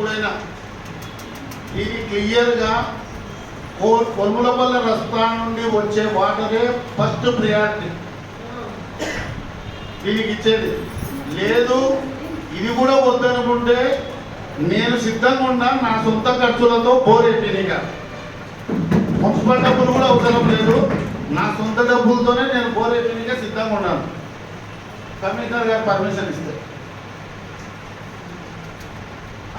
ఎప్పుడైనా. ఇది క్లియర్గా కొనుమలపల్లి రస్తా నుండి వచ్చే వాటరే ఫస్ట్ ప్రియారిటీ. దీనికి ఇచ్చేది లేదు ఇది కూడా వద్దనుకుంటే నేను సిద్ధంగా ఉన్నా నా సొంత ఖర్చులతో బోర్ మున్సిపల్ డబ్బులు కూడా అవసరం లేదు నా సొంత డబ్బులతోనే నేను బోర్ సిద్ధంగా ఉన్నాను. కమిషనర్ గారు పర్మిషన్ ఇస్తే.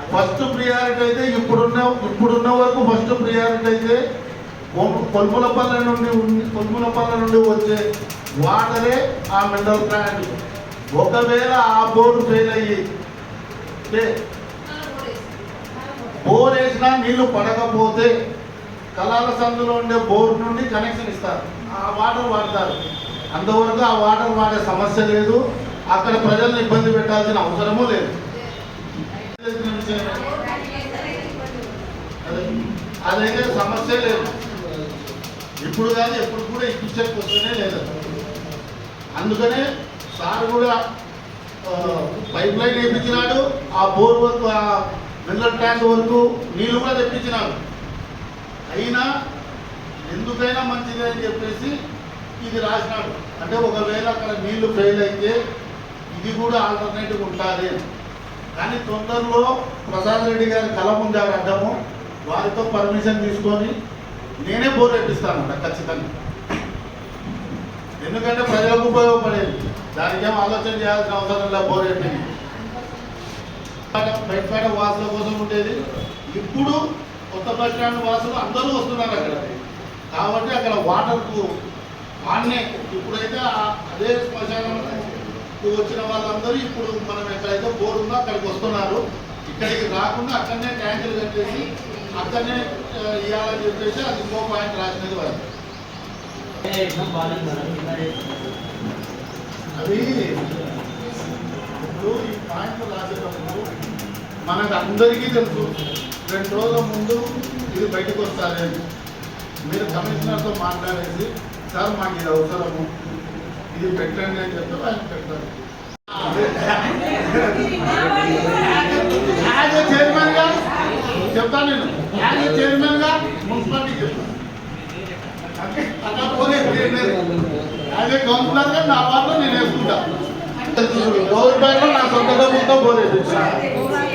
ఫస్ట్ ప్రియారిటీ అయితే ఇప్పుడున్న ఇప్పుడున్న వరకు ఫస్ట్ ప్రియారిటీ అయితే కొల్- కొల్ములపల్లె నుండి ఉన్- కొల్ములపల్లె నుండి వచ్చే వాటరే ఆ మినరల్ ప్లాంట్ ఒకవేళ ఆ బోర్డు ఫెయిల్ అయ్యి బోర్ వేసినా నీళ్ళు పడకపోతే కళాల సందులో ఉండే బోర్ నుండి కనెక్షన్ ఇస్తారు. ఆ వాటర్ వాడతారు. అంతవరకు ఆ వాటర్ వాడే సమస్య లేదు. అక్కడ ప్రజల్ని ఇబ్బంది పెట్టాల్సిన అవసరమూ లేదు. అదైతే సమస్య లేదు. ఇప్పుడు కానీ ఎప్పుడు కూడా ఇప్పించే క్వశ్చనే లేదు అందుకనే సార్ కూడా పైప్ లైన్ వేయించినాడు ఆ బోర్ వరకు ఆ మినరల్ ట్యాంక్ వరకు నీళ్ళు కూడా తెప్పించినాడు అయినా ఎందుకైనా మంచిది అని చెప్పేసి ఇది రాసినాడు. అంటే ఒకవేళ అక్కడ నీళ్ళు ఫెయిల్ అయితే ఇది కూడా ఆల్టర్నేటివ్ ఉంటుంది అని. కానీ తొందరలో ప్రసాద్ రెడ్డి గారి కళ ముందారు అడ్డము వారితో పర్మిషన్ తీసుకొని నేనే బోర్ వేపిస్తానంట ఖచ్చితంగా. ఎందుకంటే ప్రజలకు ఉపయోగపడేది. దానికి ఏం ఆలోచన చేయాల్సిన అవసరం లేదు బోర్ వేపింది బయటపేట వాసుల కోసం ఉండేది. ఇప్పుడు కొత్త బస్ స్టాండ్ వాసులు అందరూ వస్తున్నారు అక్కడ. కాబట్టి అక్కడ వాటర్కు వాడినే ఇప్పుడైతే అదే శ్మశానం వచ్చిన వాళ్ళందరూ ఇప్పుడు మనం ఎక్కడైతే బోర్ ఉందో అక్కడికి వస్తున్నారు. ఇక్కడికి రాకుండా అక్కడనే ట్యాంకులు కట్టేసి అక్కడనే ఇవ్వాలని చెప్పేసి అది ఇంకో పాయింట్ రాసినది వాళ్ళు. అవి ఇప్పుడు ఈ పాయింట్ రాసేటప్పుడు మనకు అందరికీ తెలుసు రెండు రోజుల ముందు ఇది బయటకు వస్తారని మీరు కమిషనర్తో మాట్లాడేసి సార్ మాకు ఇది అవసరము. ఇది పెట్టండి అని చెప్తే ఆయన పెడతారు. యాజ్ ఏ చైర్మన్గా చెప్తాను నేను. యాజ్ ఏ చైర్మన్గా మున్సిపాలిటీ చెప్తాను అక్కడ పోనీ యాజ్ ఏ కౌన్సిలర్గా నా వాటిలో నేను వేసుకుంటా. గవర్నమెంట్ నా సొంత డబ్బులతో వేయించాను